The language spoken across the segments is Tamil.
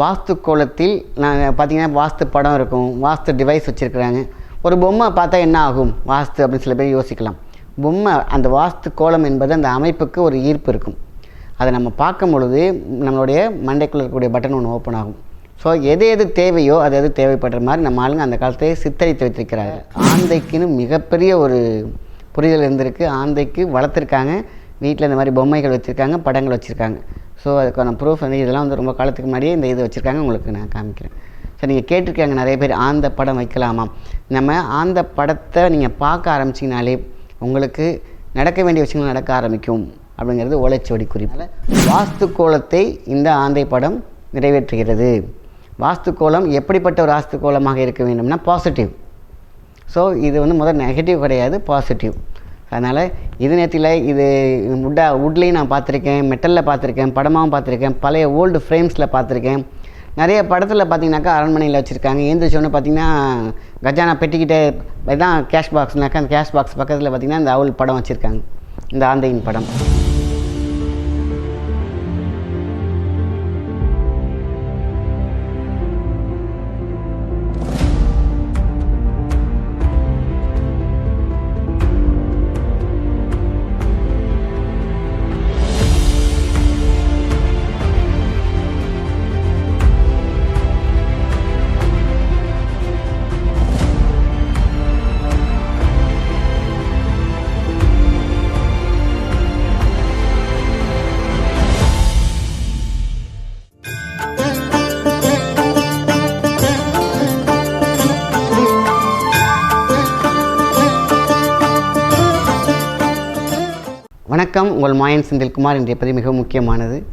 வாஸ்து கோலத்தில் நாங்கள் பார்த்தீங்கன்னா வாஸ்து படம் இருக்கும். வாஸ்து டிவைஸ் வச்சுருக்குறாங்க. ஒரு பொம்மை பார்த்தா என்ன ஆகும்? வாஸ்து அப்படின்னு சில பேர் யோசிக்கலாம். பொம்மை அந்த வாஸ்து கோலம் என்பது அந்த அமைப்புக்கு ஒரு ஈர்ப்பு இருக்கும். அதை நம்ம பார்க்கும் பொழுது நம்மளுடைய மண்டைக்குள்ள இருக்கக்கூடிய பட்டன் ஒன்று ஓப்பன் ஆகும். ஸோ எது எது தேவையோ அது எது தேவைப்படுற மாதிரி நம்ம ஆளுங்க அந்த காலத்தை சித்தரித்து வைத்திருக்கிறாங்க ஆந்தைக்குன்னு மிகப்பெரிய ஒரு புரிதல் இருந்திருக்கு. ஆந்தைக்கு வளர்த்துருக்காங்க. வீட்டில் இந்த மாதிரி பொம்மைகள் வச்சுருக்காங்க படங்கள் வச்சுருக்காங்க. ஸோ அதுக்கான ப்ரூஃப் வந்து இதெல்லாம் வந்து ரொம்ப காலத்துக்கு முன்னாடியே இந்த இது வச்சுருக்காங்க உங்களுக்கு நான் காமிக்கிறேன். ஸோ நீங்கள் கேட்டிருக்காங்க நிறைய பேர் ஆந்த படம் வைக்கலாமா? நம்ம ஆந்த படத்தை நீங்கள் பார்க்க ஆரம்பிச்சிங்கனாலே உங்களுக்கு நடக்க வேண்டிய விஷயங்கள் நடக்க ஆரம்பிக்கும் அப்படிங்கிறது ஓலைச்சுவடி குறிப்பில் வாஸ்து கோலத்தை இந்த ஆந்தை படம் நிறைவேற்றுகிறது. வாஸ்து கோலம் எப்படிப்பட்ட ஒரு வாஸ்து கோலமாக இருக்க வேண்டும்னா பாசிட்டிவ் ஸோ இது வந்து முதல் நெகட்டிவ் கிடையாது பாசிட்டிவ் அதனால் இது நேரத்தில் இது உட்டா உட்லேயும் நான் பார்த்துருக்கேன் மெட்டலில் பார்த்துருக்கேன் படமாகவும் பார்த்துருக்கேன் பழைய ஓல்டு ஃப்ரேம்ஸில் பார்த்துருக்கேன். நிறைய படத்தில் பார்த்தீங்கன்னாக்கா அரண்மனையில் வச்சுருக்காங்க. எழுந்திரிச்சோன்னு பார்த்தீங்கன்னா கஜானா பெட்டிக்கிட்டே இதான் கேஷ் பாக்ஸ்னாக்கா அந்த கேஷ் பாக்ஸ் பக்கத்தில் பார்த்தீங்கன்னா இந்த அவுல் படம் வச்சுருக்காங்க. இந்த ஆந்தையின் படம். வணக்கம். உங்கள் மாயன் செந்தில்குமார். இன்றைய பதிவு மிகவும் முக்கியமானது.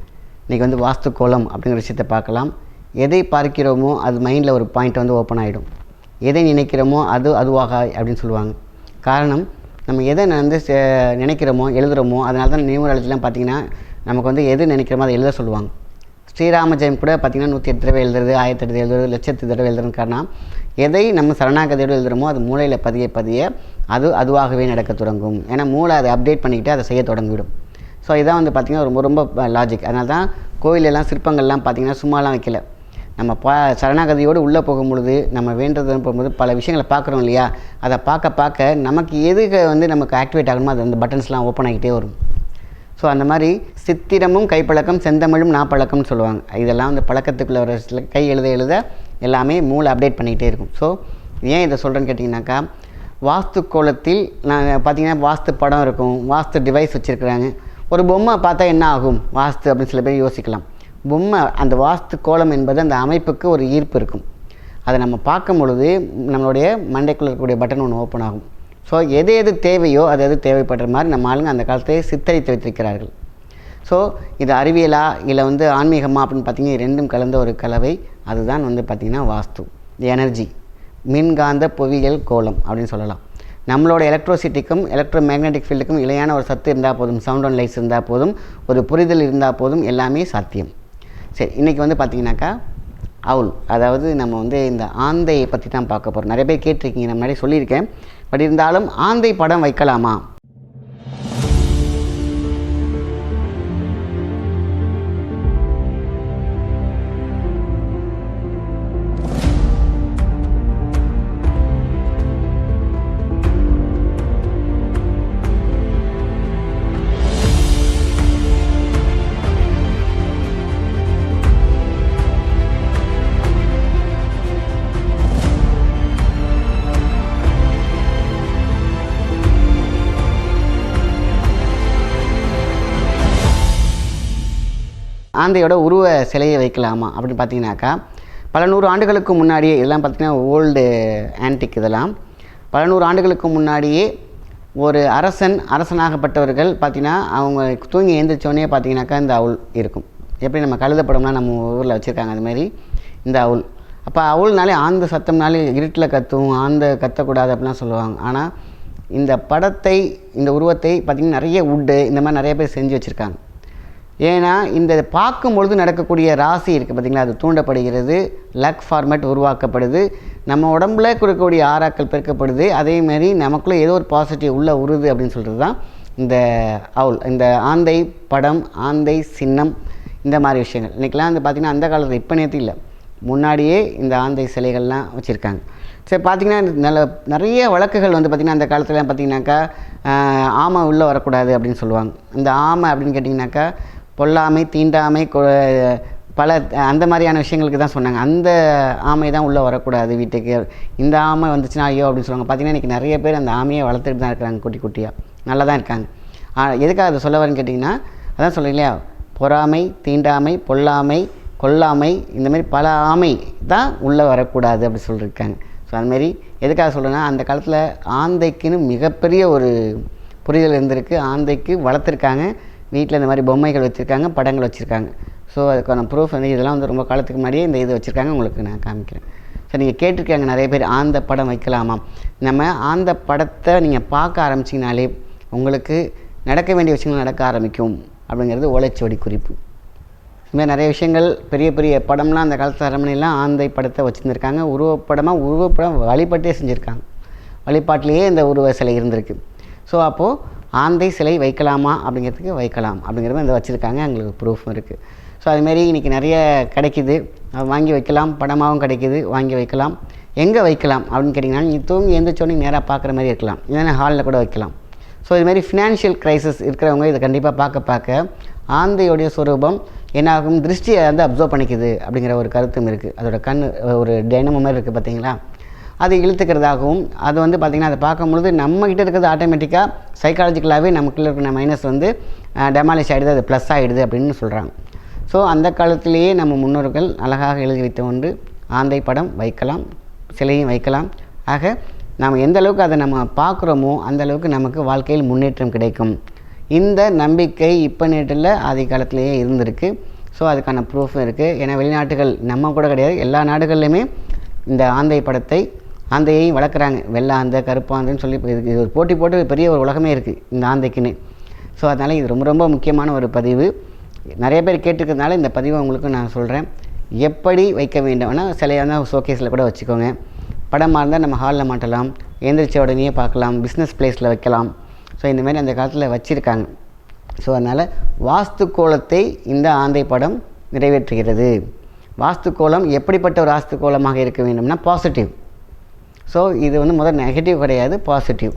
இன்றைக்கி வந்து வாஸ்து கோலம் அப்படிங்கிற விஷயத்தை பார்க்கலாம். எதை பார்க்கிறோமோ அது மைண்டில் ஒரு பாயிண்ட் வந்து ஓப்பன் ஆகிடும் எதை நினைக்கிறோமோ அது அதுவாக அப்படின்னு சொல்லுவாங்க. காரணம் நம்ம எதை வந்து சே- நினைக்கிறோமோ எழுதுகிறோமோ அதனால தான் நியூமராலஜிலாம் பார்த்தீங்கன்னா நமக்கு வந்து எது நினைக்கிறோமோ அதை எழுத சொல்லுவாங்க. ஸ்ரீராம ஜெயம் கூட பார்த்தீங்கன்னா நூற்றி எட்டு தடவை எழுதுறது ஆயிரத்தி எட்டு எழுதுறது லட்சத்து தடவை எழுதுறது காரணம். எதை நம்ம சரணாகதியோடு எழுதுகிறோமோ அது மூளையில் பதிய பதிய அது அதுவாகவே நடக்க தொடங்கும். ஏன்னா மூளை அதை அப்டேட் பண்ணிக்கிட்டு அதை செய்ய தொடங்கிவிடும். ஸோ இதான் வந்து பார்த்திங்கன்னா ரொம்ப ரொம்ப லாஜிக் அதனால தான் கோயிலெல்லாம் சிற்பங்கள்லாம் பார்த்திங்கன்னா சும்மாலாம் வைக்கல. நம்ம பா சரணாகதியோடு உள்ளே போகும்பொழுது நம்ம வேண்டதுன்னு போகும்போது பல விஷயங்களை பார்க்குறோம் இல்லையா? அதை பார்க்க பார்க்க நமக்கு எதுக்கு வந்து நமக்கு ஆக்டிவேட் ஆகணுமோ அது அந்த பட்டன்ஸ்லாம் ஓப்பன் ஆகிட்டே வரும். ஸோ அந்த மாதிரி சித்திரமும் கைப்பழக்கம் செந்தமிழும் நாப்பழக்கம்னு சொல்லுவாங்க. இதெல்லாம் அந்த பழக்கத்துக்குள்ள வர கை எழுத எழுத எல்லாமே மூளை அப்டேட் பண்ணிக்கிட்டே இருக்கும். ஸோ ஏன் இதை சொல்கிறேன்னு கேட்டிங்கனாக்கா வாஸ்து கோலத்தில் நாங்கள் பார்த்தீங்கன்னா வாஸ்து படம் இருக்கும். வாஸ்து டிவைஸ் வச்சுருக்குறாங்க. ஒரு பொம்மை பார்த்தா என்ன ஆகும்? வாஸ்து அப்படின்னு சில பேர் யோசிக்கலாம். பொம்மை அந்த வாஸ்து கோலம் என்பது அந்த அமைப்புக்கு ஒரு ஈர்ப்பு இருக்கும். அதை நம்ம பார்க்கும் பொழுது நம்மளுடைய மண்டைக்குள்ள இருக்கக்கூடிய பட்டன் ஒன்று ஓப்பன் ஆகும். ஸோ எது எது தேவையோ அது எது தேவைப்படுற மாதிரி நம்ம ஆளுங்க அந்த காலத்தை சித்தரித்து வைத்திருக்கிறார்கள். ஸோ இது அறிவியலா இல்லை வந்து ஆன்மீகமா அப்படின்னு பார்த்தீங்கன்னா ரெண்டும் கலந்த ஒரு கலவை. அதுதான் வந்து பார்த்திங்கன்னா வாஸ்து எனர்ஜி. மின்காந்த புவியியல் கோலம் அப்படின்னு சொல்லலாம். நம்மளோட எலக்ட்ரோசிட்டிக்கும் எலக்ட்ரோ மேக்னெட்டிக் ஃபீல்டுக்கும் இணையான ஒரு சத்து இருந்தால் போதும் சவுண்ட் அண்ட் லைட்ஸ் இருந்தால் போதும் ஒரு புரிதல் இருந்தால் போதும் எல்லாமே சாத்தியம். சரி இன்றைக்கி வந்து பார்த்தீங்கன்னாக்கா அவுல் அதாவது நம்ம வந்து இந்த ஆந்தையை பற்றி தான் பார்க்க போகிறோம் நிறைய பேர் கேட்டிருக்கீங்க நான் முன்னாடி சொல்லியிருக்கேன். பட் இருந்தாலும் ஆந்தை படம் வைக்கலாமா? ஆந்தையோட உருவ சிலையை வைக்கலாமா அப்படின்னு பார்த்தீங்கன்னாக்கா பல நூறு ஆண்டுகளுக்கு முன்னாடியே இதெல்லாம் பார்த்தீங்கன்னா ஓல்டு ஆன்டிக் இதெல்லாம். பல நூறு ஆண்டுகளுக்கு முன்னாடியே ஒரு அரசன் அரசனாகப்பட்டவர்கள் பார்த்திங்கன்னா அவங்க தூங்கி எழுந்திரிச்சோடனே பார்த்தீங்கன்னாக்கா இந்த அவுல் இருக்கும். எப்படி நம்ம கழுதப்படம்னா நம்ம ஊரில் வச்சுருக்காங்க அதுமாரி இந்த அவுல் அப்போ அவுல்னாலே ஆந்த சத்தம்னாலே இருட்டில் கத்தும் ஆந்த கத்தக்கூடாது அப்படிலாம் சொல்லுவாங்க. ஆனால் இந்த படத்தை இந்த உருவத்தை பார்த்திங்கன்னா நிறைய உட்டு இந்த மாதிரி நிறைய பேர் செஞ்சு வச்சுருக்காங்க. ஏன்னா இந்த பார்க்கும் பொழுது நடக்கக்கூடிய ராசி இருக்குது பார்த்திங்களா அது தூண்டப்படுகிறது லக் ஃபார்மேட் உருவாக்கப்படுது நம்ம உடம்புல கொடுக்கக்கூடிய ஆறாக்கள் பெருக்கப்படுது அதேமாரி நமக்குள்ளே ஏதோ ஒரு பாசிட்டிவ் உள்ள உருது அப்படின்னு சொல்கிறது தான் இந்த அவுல் இந்த ஆந்தை படம் ஆந்தை சின்னம் இந்த மாதிரி விஷயங்கள். இன்றைக்கெலாம் வந்து பார்த்திங்கன்னா அந்த காலத்தில் இப்போ நேற்று இல்லை. முன்னாடியே இந்த ஆந்தை சிலைகள்லாம் வச்சுருக்காங்க. சரி பார்த்திங்கன்னா நல்ல நிறைய வழக்குகள் வந்து பார்த்திங்கன்னா அந்த காலத்தில் பார்த்திங்கனாக்கா ஆமை உள்ளே வரக்கூடாது அப்படின்னு சொல்லுவாங்க. இந்த ஆமை அப்படின்னு கேட்டிங்கனாக்கா பொல்லாமை தீண்டாமை கொ- பல அந்த மாதிரியான விஷயங்களுக்கு தான் சொன்னாங்க. அந்த ஆமை தான் உள்ளே வரக்கூடாது வீட்டுக்கு. இந்த ஆமை வந்துச்சுன்னா ஐயோ அப்படின்னு சொல்லுவாங்க. பார்த்தீங்கன்னா இன்றைக்கி நிறைய பேர் அந்த ஆமையை வளர்த்துட்டு தான் இருக்கிறாங்க குட்டி குட்டியாக நல்லா தான் இருக்காங்க. எதுக்காக அதை சொல்ல வரேன்னு கேட்டிங்கன்னா அதான் சொல்ல இல்லையா? பொறாமை தீண்டாமை பொல்லாமை கொல்லாமை இந்தமாரி பல ஆமை தான் உள்ளே வரக்கூடாது அப்படி சொல்லியிருக்காங்க. ஸோ அதுமாரி எதுக்காக சொல்கிறேன்னா அந்த காலத்தில் ஆந்தைக்குன்னு மிகப்பெரிய ஒரு புரிதல் இருந்திருக்கு. ஆந்தைக்கு வளர்த்துருக்காங்க. வீட்டில் இந்த மாதிரி பொம்மைகள் வச்சுருக்காங்க படங்கள் வச்சுருக்காங்க. ஸோ அதுக்கான ப்ரூஃப் வந்து இதெல்லாம் வந்து ரொம்ப காலத்துக்கு முன்னாடியே இந்த இது வச்சுருக்காங்க உங்களுக்கு நான் காமிக்கிறேன். ஸோ நீங்கள் கேட்டிருக்காங்க நிறைய பேர் ஆந்த படம் வைக்கலாமா? நம்ம ஆந்த படத்தை நீங்கள் பார்க்க ஆரம்பிச்சிங்கனாலே உங்களுக்கு நடக்க வேண்டிய விஷயங்கள் நடக்க ஆரம்பிக்கும் அப்படிங்கிறது ஓலைச்சுவடி குறிப்பு. இதுமாதிரி நிறைய விஷயங்கள் பெரிய பெரிய படம்லாம் அந்த காலத்து அரண்மனையெல்லாம் ஆந்தை படத்தை வச்சுருந்துருக்காங்க. உருவப்படமாக உருவப்படம் வழிபட்டே செஞ்சுருக்காங்க. வழிபாட்டிலேயே இந்த உருவ சிலை இருந்திருக்கு. ஸோ அப்போது ஆந்தை சிலை வைக்கலாமா அப்படிங்கிறதுக்கு வைக்கலாம் அப்படிங்கிற மாதிரி இந்த வச்சுருக்காங்க. எங்களுக்கு ப்ரூஃபும் இருக்குது ஸோ அதுமாரி இன்றைக்கி நிறைய கிடைக்குது. வாங்கி வைக்கலாம். படமாகவும் கிடைக்குது. வாங்கி வைக்கலாம். எங்கே வைக்கலாம் அப்படின்னு கேட்டிங்கன்னா நீ தூங்கி எந்திரிச்சோன்னே நேராக பார்க்குற மாதிரி இருக்கலாம். இல்லைன்னா ஹாலில் கூட வைக்கலாம். ஸோ இதுமாரி ஃபினான்ஷியல் க்ரைசிஸ் இருக்கிறவங்க இதை கண்டிப்பாக பார்க்க பார்க்க ஆந்தையுடைய ஸ்வரூபம் என்னாகும்? திருஷ்டியை வந்து அப்சர்வ் பண்ணிக்குது அப்படிங்கிற ஒரு கருத்தும் இருக்குது அதோட கண் ஒரு டைனமோ மாதிரி இருக்குது பார்த்தீங்களா அது இழுத்துக்கிறதாகவும் அது வந்து பார்த்திங்கன்னா அதை பார்க்கும்பொழுது நம்மக்கிட்ட இருக்கிறது ஆட்டோமேட்டிக்காக சைக்காலஜிக்கலாகவே நமக்குள்ளே இருக்கிற மைனஸ் வந்து டெமாலிஷ் ஆகிடுது அது ப்ளஸ் ஆகிடுது அப்படின்னு சொல்கிறாங்க ஸோ அந்த காலத்திலேயே நம்ம முன்னோர்கள் அழகாக எழுதி வைத்த ஒன்று ஆந்தை படம் வைக்கலாம் சிலையும் வைக்கலாம். ஆக நாம் எந்த அளவுக்கு அதை நம்ம பார்க்குறோமோ அந்த அளவுக்கு நமக்கு வாழ்க்கையில் முன்னேற்றம் கிடைக்கும். இந்த நம்பிக்கை இப்போ நேற்றில் ஆதி காலத்திலேயே இருந்திருக்கு. ஸோ அதுக்கான ப்ரூஃபும் இருக்குது ஏன்னா வெளிநாட்டுகள் நம்ம கூட கிடையாது. எல்லா நாடுகள்லையுமே இந்த ஆந்தை படத்தை ஆந்தையையும் வளர்க்குறாங்க. வெள்ளை ஆந்தை கருப்பு ஆந்தைன்னு சொல்லி இதுக்கு இது ஒரு போட்டி போட்டு பெரிய ஒரு உலகமே இருக்குது இந்த ஆந்தைக்குன்னு. ஸோ அதனால் இது ரொம்ப ரொம்ப முக்கியமான ஒரு பதிவு. நிறைய பேர் கேட்டுக்கிறதுனால இந்த பதிவை உங்களுக்கு நான் சொல்கிறேன் எப்படி வைக்க வேண்டும்னா சிலையாக இருந்தால் ஷோகேஸில் கூட வச்சுக்கோங்க. படமாக இருந்தால் நம்ம ஹாலில் மாட்டலாம். எந்திரிச்ச உடனே பார்க்கலாம். பிஸ்னஸ் பிளேஸில் வைக்கலாம். ஸோ இந்த மாதிரி அந்த காலத்தில் வச்சுருக்காங்க. ஸோ அதனால் வாஸ்து கோலத்தை இந்த ஆந்தை படம் நிறைவேற்றுகிறது. வாஸ்து கோலம் எப்படிப்பட்ட ஒரு வாஸ்து கோலமாக இருக்க வேண்டும்னா பாசிட்டிவ் ஸோ இது வந்து முதல் நெகட்டிவ் கிடையாது பாசிட்டிவ்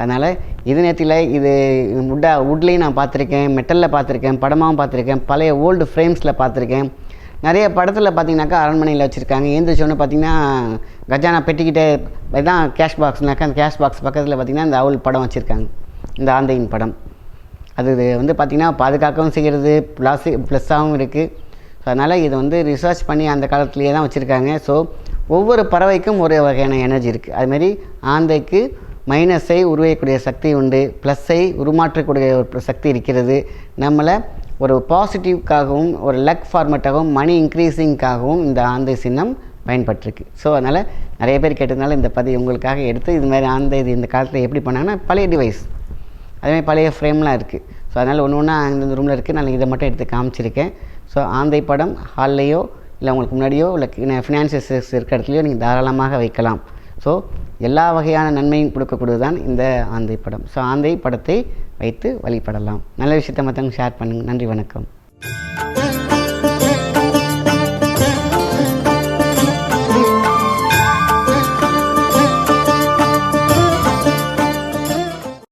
அதனால் இது நேரத்தில் இது உட்டா உட்லேயும் நான் பார்த்துருக்கேன் மெட்டலில் பார்த்துருக்கேன் படமாகவும் பார்த்துருக்கேன் பழைய ஓல்டு ஃப்ரேம்ஸில் பார்த்துருக்கேன். நிறைய படத்தில் பார்த்தீங்கன்னாக்கா அரண்மனையில் வச்சுருக்காங்க. ஏந்திரிச்சோன்னு பார்த்தீங்கன்னா கஜானா பெட்டிக்கிட்டே இதான் கேஷ் பாக்ஸ்னாக்கா அந்த கேஷ் பாக்ஸ் பக்கத்தில் பார்த்தீங்கன்னா இந்த அவள் படம் வச்சுருக்காங்க. இந்த ஆந்தையின் படம். அது இது வந்து பார்த்திங்கன்னா பாதுகாக்கவும் செய்கிறது ப்ளஸ் ப்ளஸ்ஸாகவும் இருக்குது ஸோ அதனால் இது வந்து ரிசர்ச் பண்ணி அந்த காலத்துலேயே தான் வச்சுருக்காங்க. ஸோ ஒவ்வொரு பறவைக்கும் ஒரு வகையான எனர்ஜி இருக்குது அதுமாரி ஆந்தைக்கு மைனஸை உருவாக்கக்கூடிய சக்தி உண்டு. ப்ளஸ்ஸை உருமாற்றக்கூடிய ஒரு சக்தி இருக்கிறது. நம்மளை ஒரு பாசிட்டிவ்க்காகவும் ஒரு லக் ஃபார்மேட்டாகவும் மணி இன்க்ரீஸிங்காகவும் இந்த ஆந்தை சின்னம் பயன்பட்டிருக்கு. ஸோ அதனால் நிறைய பேர் கேட்டதுனால இந்த பதிவு உங்களுக்காக எடுத்து இது மாதிரி ஆந்தை இது இந்த காலத்தில் எப்படி பண்ணாங்கன்னா பழைய டிவைஸ் அதேமாதிரி பழைய ஃப்ரேம்லாம் இருக்குது ஸோ அதனால் ஒன்று ஒன்றா அந்தந்த ரூமில் இருக்குது நான் இதை மட்டும் எடுத்து காமிச்சிருக்கேன். ஸோ ஆந்தை படம் ஹால்லையோ இல்லை உங்களுக்கு முன்னாடியோ இல்லை ஃபினான்சியஸ் இருக்கிற இடத்துலையோ நீங்கள் தாராளமாக வைக்கலாம். ஸோ எல்லா வகையான நன்மையும் கொடுக்கக்கூடியது தான் இந்த ஆந்தை படம். ஸோ ஆந்தை படத்தை வைத்து வழிபடலாம். நல்ல விஷயத்தை மற்றவங்க ஷேர் பண்ணுங்கள் நன்றி வணக்கம்.